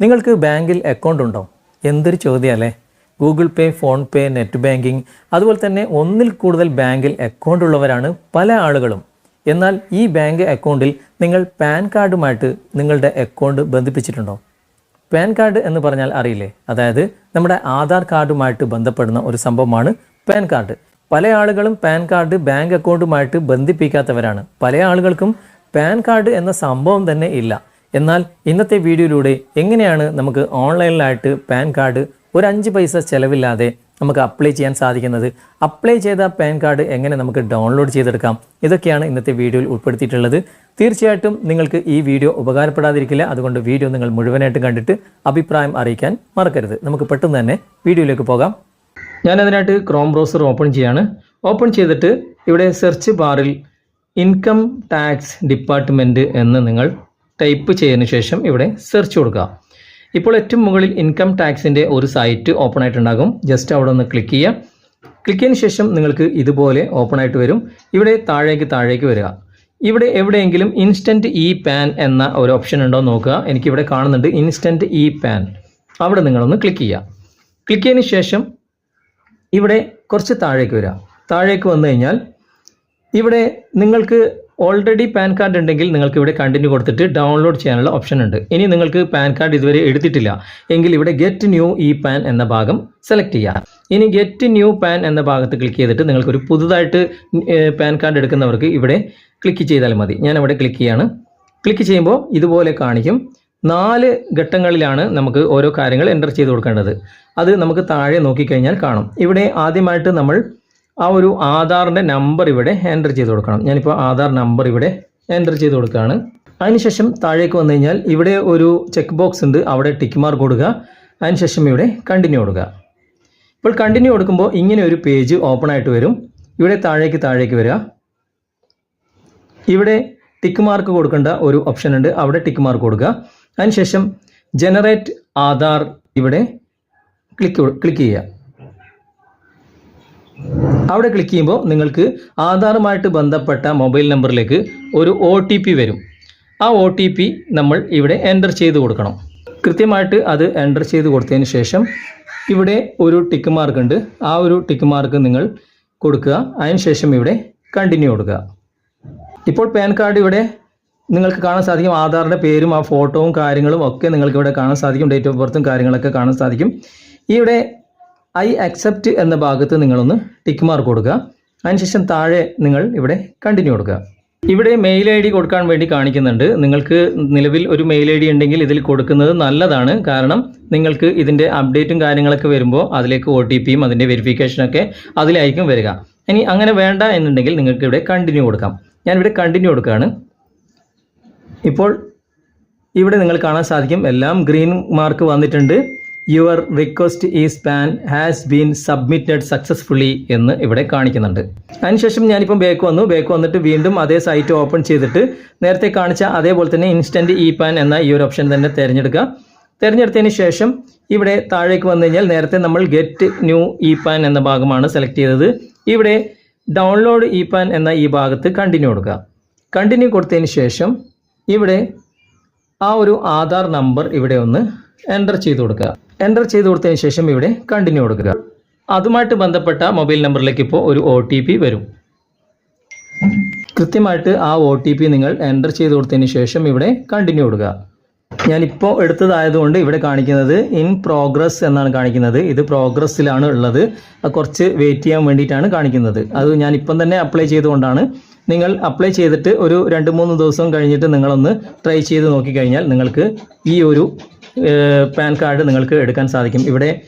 നിങ്ങൾക്ക് ബാങ്കിൽ അക്കൗണ്ട് ഉണ്ടോ? എന്തൊരു ചോദ്യമല്ലേ? Google Pay PhonePe net banking അതുപോലെ തന്നെ ഒന്നിൽ കൂടുതൽ ബാങ്കിൽ അക്കൗണ്ട് ഉള്ളവരാണ് പല ആളുകളും. എന്നാൽ ഈ ബാങ്ക് അക്കൗണ്ടിൽ നിങ്ങൾ പാൻ കാർഡുമായിട്ട് നിങ്ങളുടെ അക്കൗണ്ട് ബന്ധിപ്പിച്ചിട്ടുണ്ടോ? പാൻ കാർഡ് എന്ന് പറഞ്ഞാൽ അറിയില്ലേ? അതായത് നമ്മുടെ ആധാർ കാർഡുമായിട്ട് ബന്ധപ്പെടുന്ന ഒരു സംഭവമാണ് പാൻ കാർഡ്. പല ആളുകളും പാൻ കാർഡ് ബാങ്ക് അക്കൗണ്ടുമായിട്ട് ബന്ധിപ്പിക്കാത്തവരാണ്. പല ആളുകൾക്കും പാൻ കാർഡ് എന്ന സംഭവം തന്നെ ഇല്ല. എന്നാൽ ഇന്നത്തെ വീഡിയോയിലൂടെ എങ്ങനെയാണ് നമുക്ക് ഓൺലൈനിലായിട്ട് പാൻ കാർഡ് ഒരു അഞ്ച് പൈസ ചിലവില്ലാതെ നമുക്ക് അപ്ലൈ ചെയ്യാൻ സാധിക്കുന്നത്? അപ്ലൈ ചെയ്ത പാൻ കാർഡ് എങ്ങനെ നമുക്ക് ഡൗൺലോഡ് ചെയ്തെടുക്കാം? ഇതൊക്കെയാണ് ഇന്നത്തെ വീഡിയോയിൽ ഉൾപ്പെടുത്തിയിട്ടുള്ളത്. തീർച്ചയായിട്ടും നിങ്ങൾക്ക് ഈ വീഡിയോ ഉപകാരപ്പെടാതിരിക്കില്ല. അതുകൊണ്ട് വീഡിയോ നിങ്ങൾ മുഴുവനായിട്ട് കണ്ടിട്ട് അഭിപ്രായം അറിയിക്കാൻ മറക്കരുത്. നമുക്ക് പെട്ടെന്ന് തന്നെ വീഡിയോയിലേക്ക് പോകാം. ഞാൻ അതിനായിട്ട് ക്രോം ബ്രൗസർ ഓപ്പൺ ചെയ്യാണ്. ഓപ്പൺ ചെയ്തിട്ട് ഇവിടെ സെർച്ച് ബാറിൽ ഇൻകം ടാക്സ് ഡിപ്പാർട്ട്മെന്റ് എന്ന് നിങ്ങൾ ടൈപ്പ് ചെയ്തതിന് ശേഷം ഇവിടെ സെർച്ച് കൊടുക്കുക. ഇപ്പോൾ ഏറ്റവും മുകളിൽ ഇൻകം ടാക്സിന്റെ ഒരു സൈറ്റ് ഓപ്പൺ ആയിട്ടുണ്ടാകും. ജസ്റ്റ് അവിടെ ഒന്ന് ക്ലിക്ക് ചെയ്യുക. ക്ലിക്ക് ചെയ്തതിന് ശേഷം നിങ്ങൾക്ക് ഇതുപോലെ ഓപ്പൺ ആയിട്ട് വരും. ഇവിടെ താഴേക്ക് താഴേക്ക് വരിക. ഇവിടെ എവിടെയെങ്കിലും ഇൻസ്റ്റന്റ് ഇ പാൻ എന്ന ഒരു ഓപ്ഷൻ ഉണ്ടോ നോക്കുക. എനിക്കിവിടെ കാണുന്നുണ്ട് ഇൻസ്റ്റന്റ് ഇ പാൻ അവിടെ നിങ്ങളൊന്ന് ക്ലിക്ക് ചെയ്യുക. ക്ലിക്ക് ചെയ്തതിന് ശേഷം ഇവിടെ കുറച്ച് താഴേക്ക് വരിക. താഴേക്ക് വന്നു കഴിഞ്ഞാൽ ഇവിടെ നിങ്ങൾക്ക് ഓൾറെഡി പാൻ കാർഡ് ഉണ്ടെങ്കിൽ നിങ്ങൾക്ക് ഇവിടെ കണ്ടിന്യൂ കൊടുത്തിട്ട് ഡൗൺലോഡ് ചെയ്യാനുള്ള ഓപ്ഷൻ ഉണ്ട്. ഇനി നിങ്ങൾക്ക് പാൻ കാർഡ് ഇതുവരെ എടുത്തിട്ടില്ല. എങ്കിൽ ഇവിടെ ഗെറ്റ് ന്യൂ ഇ പാൻ എന്ന ഭാഗം സെലക്ട് ചെയ്യാം. ഇനി ഗെറ്റ് ന്യൂ പാൻ എന്ന ഭാഗത്ത് ക്ലിക്ക് ചെയ്തിട്ട് നിങ്ങൾക്ക് ഒരു പുതുതായിട്ട് പാൻ കാർഡ് എടുക്കുന്നവർക്ക് ഇവിടെ ക്ലിക്ക് ചെയ്താൽ മതി. ഞാൻ അവിടെ ക്ലിക്ക് ചെയ്യാണ്. ക്ലിക്ക് ചെയ്യുമ്പോൾ ഇതുപോലെ കാണിക്കും. നാല് ഘട്ടങ്ങളിലാണ് നമുക്ക് ഓരോ കാര്യങ്ങൾ എന്റർ ചെയ്ത് കൊടുക്കേണ്ടത്. അത് നമുക്ക് താഴെ നോക്കിക്കഴിഞ്ഞാൽ കാണും. ഇവിടെ ആദ്യമായിട്ട് നമ്മൾ ആ ഒരു ആധാറിന്റെ നമ്പർ ഇവിടെ എന്റർ ചെയ്ത് കൊടുക്കണം. ഞാനിപ്പോൾ ആധാർ നമ്പർ ഇവിടെ എന്റർ ചെയ്ത് കൊടുക്കുകയാണ്. അതിനുശേഷം താഴേക്ക് വന്നു കഴിഞ്ഞാൽ ഇവിടെ ഒരു ചെക്ക് ബോക്സ് ഉണ്ട്. അവിടെ ടിക്ക് മാർക്ക് കൊടുക്കുക. അതിനുശേഷം ഇവിടെ കണ്ടിന്യൂ കൊടുക്കുക. ഇപ്പോൾ കണ്ടിന്യൂ കൊടുക്കുമ്പോൾ ഇങ്ങനെ ഒരു പേജ് ഓപ്പൺ ആയിട്ട് വരും. ഇവിടെ താഴേക്ക് താഴേക്ക് വരിക. ഇവിടെ ടിക്ക് മാർക്ക് കൊടുക്കേണ്ട ഒരു ഓപ്ഷൻ ഉണ്ട്. അവിടെ ടിക്ക് മാർക്ക് കൊടുക്കുക. അതിനുശേഷം ജനറേറ്റ് ആധാർ ഇവിടെ ക്ലിക്ക് ക്ലിക്ക് ചെയ്യുക. അവിടെ ക്ലിക്ക് ചെയ്യുമ്പോൾ നിങ്ങൾക്ക് ആധാറുമായിട്ട് ബന്ധപ്പെട്ട മൊബൈൽ നമ്പറിലേക്ക് ഒരു ഒ വരും. ആ ഒ നമ്മൾ ഇവിടെ എന്റർ ചെയ്ത് കൊടുക്കണം. കൃത്യമായിട്ട് അത് എന്റർ ചെയ്ത് കൊടുത്തതിന് ശേഷം ഇവിടെ ഒരു ടിക്ക് മാർക്ക് ഉണ്ട്. ആ ഒരു ടിക്ക് മാർക്ക് നിങ്ങൾ കൊടുക്കുക. അതിനുശേഷം ഇവിടെ കണ്ടിന്യൂ കൊടുക്കുക. ഇപ്പോൾ പാൻ കാർഡ് ഇവിടെ നിങ്ങൾക്ക് കാണാൻ സാധിക്കും. ആധാറിന്റെ പേരും ആ ഫോട്ടോവും കാര്യങ്ങളും ഒക്കെ നിങ്ങൾക്ക് ഇവിടെ കാണാൻ സാധിക്കും. ഡേറ്റ് ഓഫ് ബർത്തും കാര്യങ്ങളൊക്കെ കാണാൻ സാധിക്കും. ഇവിടെ ഐ അക്സെപ്റ്റ് എന്ന ഭാഗത്ത് നിങ്ങളൊന്ന് ടിക്ക് മാർക്ക് കൊടുക്കുക. അതിനുശേഷം താഴെ നിങ്ങൾ ഇവിടെ കണ്ടിന്യൂ കൊടുക്കുക. ഇവിടെ മെയിൽ ഐ ഡി കൊടുക്കാൻ വേണ്ടി കാണിക്കുന്നുണ്ട്. നിങ്ങൾക്ക് നിലവിൽ ഒരു മെയിൽ ഐ ഡി ഉണ്ടെങ്കിൽ ഇതിൽ കൊടുക്കുന്നത് നല്ലതാണ്. കാരണം നിങ്ങൾക്ക് ഇതിന്റെ അപ്ഡേറ്റും കാര്യങ്ങളൊക്കെ വരുമ്പോൾ അതിലേക്ക് ഒ ടി പിയും അതിന്റെ വെരിഫിക്കേഷനൊക്കെ അതിലായിരിക്കും വരിക. ഇനി അങ്ങനെ വേണ്ട എന്നുണ്ടെങ്കിൽ നിങ്ങൾക്ക് ഇവിടെ കണ്ടിന്യൂ കൊടുക്കാം. ഞാനിവിടെ കണ്ടിന്യൂ കൊടുക്കുകയാണ്. ഇപ്പോൾ ഇവിടെ നിങ്ങൾ കാണാൻ സാധിക്കും. എല്ലാം ഗ്രീൻ മാർക്ക് വന്നിട്ടുണ്ട്. Your request is PAN has been submitted successfully എന്ന് ഇവിടെ കാണിക്കുന്നുണ്ട്. അതിനുശേഷം ഞാനിപ്പം ബേക്ക് വന്നു. ബേക്ക് വന്നിട്ട് വീണ്ടും അതേ സൈറ്റ് ഓപ്പൺ ചെയ്തിട്ട് നേരത്തെ കാണിച്ച അതേപോലെ തന്നെ ഇൻസ്റ്റന്റ് ഇ പാൻ എന്ന ഈ ഒരു ഓപ്ഷൻ തന്നെ തിരഞ്ഞെടുക്കുക. തിരഞ്ഞെടുത്തതിന് ശേഷം ഇവിടെ താഴേക്ക് വന്നു കഴിഞ്ഞാൽ നേരത്തെ നമ്മൾ ഗെറ്റ് ന്യൂ ഇ പാൻ എന്ന ഭാഗമാണ് സെലക്ട് ചെയ്തത്. ഇവിടെ ഡൗൺലോഡ് ഇ പാൻ എന്ന ഈ ഭാഗത്ത് കണ്ടിന്യൂ കൊടുക്കുക. കണ്ടിന്യൂ കൊടുത്തതിന് ശേഷം ഇവിടെ ആ ഒരു ആധാർ നമ്പർ ഇവിടെ ഒന്ന് എന്റർ ചെയ്ത് കൊടുക്കുക. എന്റർ ചെയ്ത് കൊടുത്തതിന് ശേഷം ഇവിടെ കണ്ടിന്യൂ കൊടുക്കുക. അതുമായിട്ട് ബന്ധപ്പെട്ട മൊബൈൽ നമ്പറിലേക്ക് ഇപ്പോൾ ഒരു ഒ വരും. കൃത്യമായിട്ട് ആ ഒ നിങ്ങൾ എന്റർ ചെയ്ത് കൊടുത്തതിന് ശേഷം ഇവിടെ കണ്ടിന്യൂ കൊടുക്കുക. ഞാനിപ്പോൾ എടുത്തതായതുകൊണ്ട് ഇവിടെ കാണിക്കുന്നത് ഇൻ പ്രോഗ്രസ് എന്നാണ് കാണിക്കുന്നത്. ഇത് പ്രോഗ്രസ്സിലാണ് ഉള്ളത്. കുറച്ച് വെയിറ്റ് ചെയ്യാൻ വേണ്ടിയിട്ടാണ് കാണിക്കുന്നത്. അത് ഞാൻ ഇപ്പം തന്നെ അപ്ലൈ ചെയ്തുകൊണ്ടാണ് നിങ്ങൾ അപ്ലൈ ചെയ്തിട്ട് ഒരു രണ്ട് മൂന്ന് ദിവസം കഴിഞ്ഞിട്ട് നിങ്ങളൊന്ന് ട്രൈ ചെയ്ത് നോക്കിക്കഴിഞ്ഞാൽ നിങ്ങൾക്ക് ഈ ഒരു പാൻ കാർഡ് നിങ്ങൾക്ക് എടുക്കാൻ സാധിക്കും. ഇവിടെ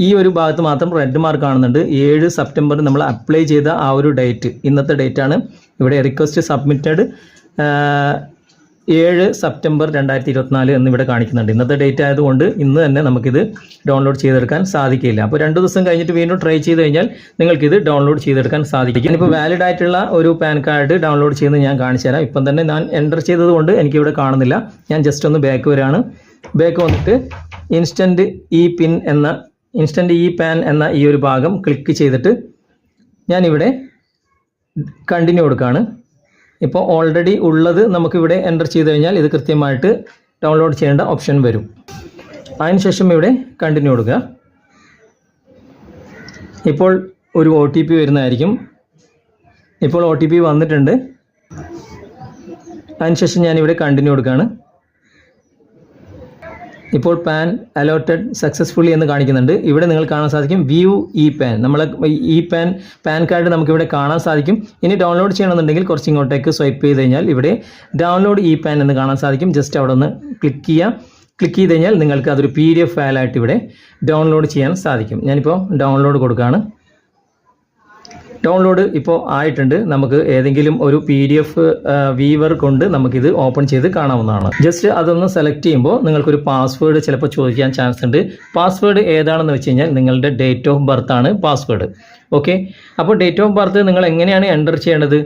ഈ- ഒരു ഭാഗത്ത് മാത്രം റെഡ് മാർക്ക് കാണുന്നുണ്ട്. ഏഴ് സെപ്റ്റംബർ നമ്മൾ അപ്ലൈ ചെയ്ത ആ ഒരു ഡേറ്റ് ഇന്നത്തെ ഡേറ്റ് ആണ്. ഇവിടെ റിക്വസ്റ്റ് സബ്മിറ്റഡ് ഏഴ് സെപ്റ്റംബർ രണ്ടായിരത്തി ഇരുപത്തിനാല് എന്നിവിടെ കാണിക്കുന്നുണ്ട്. ഇന്നത്തെ ഡേറ്റ് ആയതുകൊണ്ട് ഇന്ന് തന്നെ നമുക്കിത് ഡൗൺലോഡ് ചെയ്തെടുക്കാൻ സാധിക്കില്ല. അപ്പോൾ രണ്ട് ദിവസം കഴിഞ്ഞിട്ട് വീണ്ടും ട്രൈ ചെയ്ത് കഴിഞ്ഞാൽ നിങ്ങൾക്കിത് ഡൗൺലോഡ് ചെയ്തെടുക്കാൻ സാധിക്കും. ഇപ്പോൾ വാലിഡ് ആയിട്ടുള്ള ഒരു പാൻ കാർഡ് ഡൗൺലോഡ് ചെയ്യുന്നത് ഞാൻ കാണിച്ചു തരാം ഇപ്പം തന്നെ ഞാൻ എന്റർ ചെയ്തത് കൊണ്ട് എനിക്കിവിടെ കാണുന്നില്ല. ഞാൻ ജസ്റ്റ് ഒന്ന് ബാക്ക് വരികയാണ് ബാക്ക് വന്നിട്ട് ഇൻസ്റ്റന്റ് ഇ പിൻ എന്ന ഇൻസ്റ്റന്റ് ഇ പാൻ എന്ന ഈ ഒരു ഭാഗം ക്ലിക്ക് ചെയ്തിട്ട് ഞാനിവിടെ കണ്ടിന്യൂ കൊടുക്കുകയാണ്. ഇപ്പോൾ ഓൾറെഡി ഉള്ളത് നമുക്കിവിടെ എന്റർ ചെയ്ത് കഴിഞ്ഞാൽ ഇത് കൃത്യമായിട്ട് ഡൗൺലോഡ് ചെയ്യേണ്ട ഓപ്ഷൻ വരും. അതിനുശേഷം ഇവിടെ കണ്ടിന്യൂ കൊടുക്കുക. ഇപ്പോൾ ഒരു ഒ ടി പി വരുന്നതായിരിക്കും. ഇപ്പോൾ ഒ ടി പി വന്നിട്ടുണ്ട്. അതിനുശേഷം ഞാനിവിടെ കണ്ടിന്യൂ കൊടുക്കുകയാണ്. ഇപ്പോൾ പാൻ അലോട്ടഡ് സക്സസ്ഫുള്ളി എന്ന് കാണിക്കുന്നുണ്ട്. ഇവിടെ നിങ്ങൾ കാണാൻ സാധിക്കും വ്യൂ ഇ പാൻ നമ്മൾ ഇ പാൻ പാൻ കാർഡ് നമുക്കിവിടെ കാണാൻ സാധിക്കും. ഇനി ഡൗൺലോഡ് ചെയ്യണമെന്നുണ്ടെങ്കിൽ കുറച്ച് ഇങ്ങോട്ടേക്ക് സ്വൈപ്പ് ചെയ്ത് കഴിഞ്ഞാൽ ഇവിടെ ഡൗൺലോഡ് ഇ പാൻ എന്ന് കാണാൻ സാധിക്കും. ജസ്റ്റ് അവിടെ ഒന്ന് ക്ലിക്ക് ചെയ്യാം. ക്ലിക്ക് ചെയ്ത് കഴിഞ്ഞാൽ നിങ്ങൾക്ക് അതൊരു പി ഡി എഫ് ഫയലായിട്ട് ഇവിടെ ഡൗൺലോഡ് ചെയ്യാൻ സാധിക്കും. ഞാനിപ്പോൾ ഡൗൺലോഡ് കൊടുക്കുകയാണ് ഡൗൺലോഡ് ഇപ്പോൾ ആയിട്ടുണ്ട്. നമുക്ക് ഏതെങ്കിലും ഒരു പി ഡി എഫ് വീവർ കൊണ്ട് നമുക്കിത് ഓപ്പൺ ചെയ്ത് കാണാവുന്നതാണ്. ജസ്റ്റ് അതൊന്ന് സെലക്ട് ചെയ്യുമ്പോൾ നിങ്ങൾക്കൊരു പാസ്വേഡ് ചിലപ്പോൾ ചോദിക്കാൻ ചാൻസ് ഉണ്ട്. പാസ്വേഡ് ഏതാണെന്ന് വെച്ച് കഴിഞ്ഞാൽ നിങ്ങളുടെ ഡേറ്റ് ഓഫ് ബർത്ത് ആണ് പാസ്വേഡ് ഓക്കെ അപ്പോൾ ഡേറ്റ് ഓഫ് ബർത്ത് നിങ്ങൾ എങ്ങനെയാണ് എന്റർ ചെയ്യേണ്ടത്?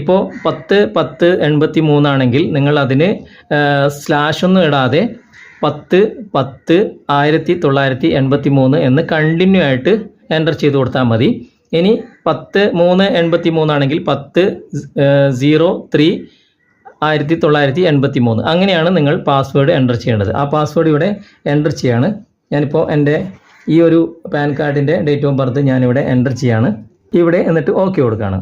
ഇപ്പോൾ പത്ത് പത്ത് എൺപത്തി മൂന്നാണെങ്കിൽ നിങ്ങൾ അതിന് സ്ലാഷ് ഒന്നും ഇടാതെ പത്ത് പത്ത് ആയിരത്തി തൊള്ളായിരത്തി എൺപത്തി മൂന്ന് എന്ന് കണ്ടിന്യൂ ആയിട്ട് എന്റർ ചെയ്ത് കൊടുത്താൽ മതി. ഇനി പത്ത് മൂന്ന് എൺപത്തി മൂന്നാണെങ്കിൽ പത്ത് സീറോ ത്രീ ആയിരത്തി തൊള്ളായിരത്തി എൺപത്തി മൂന്ന് അങ്ങനെയാണ് നിങ്ങൾ പാസ്വേഡ് എന്റർ ചെയ്യേണ്ടത്. ആ പാസ്വേഡ് ഇവിടെ എന്റർ ചെയ്യാണ്. ഞാനിപ്പോൾ എന്റെ ഈ ഒരു പാൻ കാർഡിന്റെ ഡേറ്റ് ഓഫ് ബർത്ത് ഞാനിവിടെ എന്റർ ചെയ്യാണ്. ഇവിടെ എന്നിട്ട് ഓക്കെ കൊടുക്കുകയാണ്.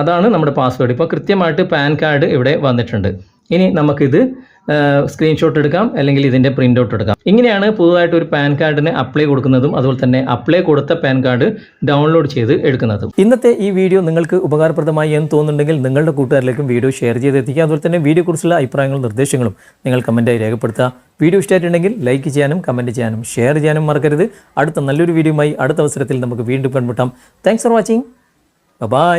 അതാണ് നമ്മുടെ പാസ്വേഡ് ഇപ്പോൾ കൃത്യമായിട്ട് പാൻ കാർഡ് ഇവിടെ വന്നിട്ടുണ്ട്. ഇനി നമുക്കിത് സ്ക്രീൻഷോട്ട് എടുക്കാം അല്ലെങ്കിൽ ഇതിന്റെ പ്രിന്റ് ഔട്ട് എടുക്കാം. ഇങ്ങനെയാണ് പുതുതായിട്ട് ഒരു പാൻ കാർഡിന് അപ്ലൈ കൊടുക്കുന്നതും അതുപോലെ തന്നെ അപ്ലൈ കൊടുത്ത പാൻ കാർഡ് ഡൗൺലോഡ് ചെയ്ത് എടുക്കുന്നതും. ഇന്നത്തെ ഈ വീഡിയോ നിങ്ങൾക്ക് ഉപകാരപ്രദമായി എന്ന് തോന്നുന്നുണ്ടെങ്കിൽ നിങ്ങളുടെ കൂട്ടുകാരിലേക്കും വീഡിയോ ഷെയർ ചെയ്ത് എത്തിക്കുക അതുപോലെ തന്നെ വീഡിയോയെക്കുറിച്ചുള്ള അഭിപ്രായങ്ങളും നിർദ്ദേശങ്ങളും നിങ്ങൾ കമന്റായി രേഖപ്പെടുത്തുക. വീഡിയോ ഇഷ്ടമായിട്ടുണ്ടെങ്കിൽ ലൈക്ക് ചെയ്യാനും കമന്റ് ചെയ്യാനും ഷെയർ ചെയ്യാനും മറക്കരുത്. അടുത്ത നല്ലൊരു വീഡിയോയുമായി അടുത്ത അവസരത്തിൽ നമുക്ക് വീണ്ടും കണ്ടുമുട്ടാം. Thanks for watching bye